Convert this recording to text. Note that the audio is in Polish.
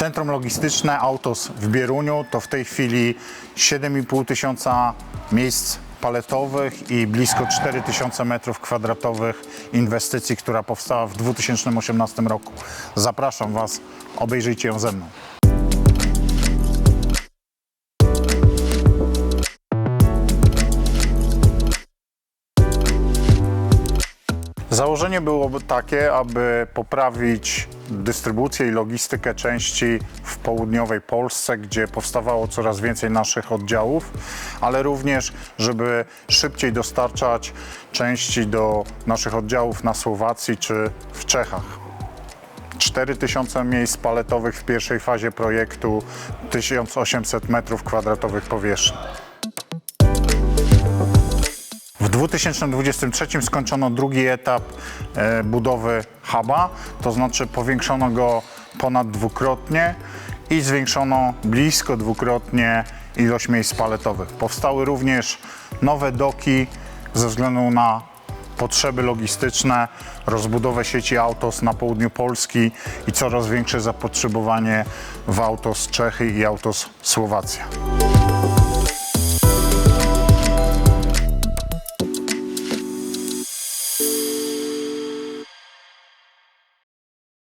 Centrum logistyczne Autos w Bieruniu to w tej chwili 7,5 tysiąca miejsc paletowych i blisko 4 tysiące metrów kwadratowych inwestycji, która powstała w 2018 roku. Zapraszam Was, obejrzyjcie ją ze mną. Założenie byłoby takie, aby poprawić dystrybucję i logistykę części w południowej Polsce, gdzie powstawało coraz więcej naszych oddziałów, ale również, żeby szybciej dostarczać części do naszych oddziałów na Słowacji czy w Czechach. 4000 miejsc paletowych w pierwszej fazie projektu, 1800 metrów kwadratowych powierzchni. W 2023 skończono drugi etap e, budowy huba, to znaczy powiększono go ponad dwukrotnie i zwiększono blisko dwukrotnie ilość miejsc paletowych. Powstały również nowe doki ze względu na potrzeby logistyczne, rozbudowę sieci Autos na południu Polski i coraz większe zapotrzebowanie w Autos Czechy i Autos Słowacja.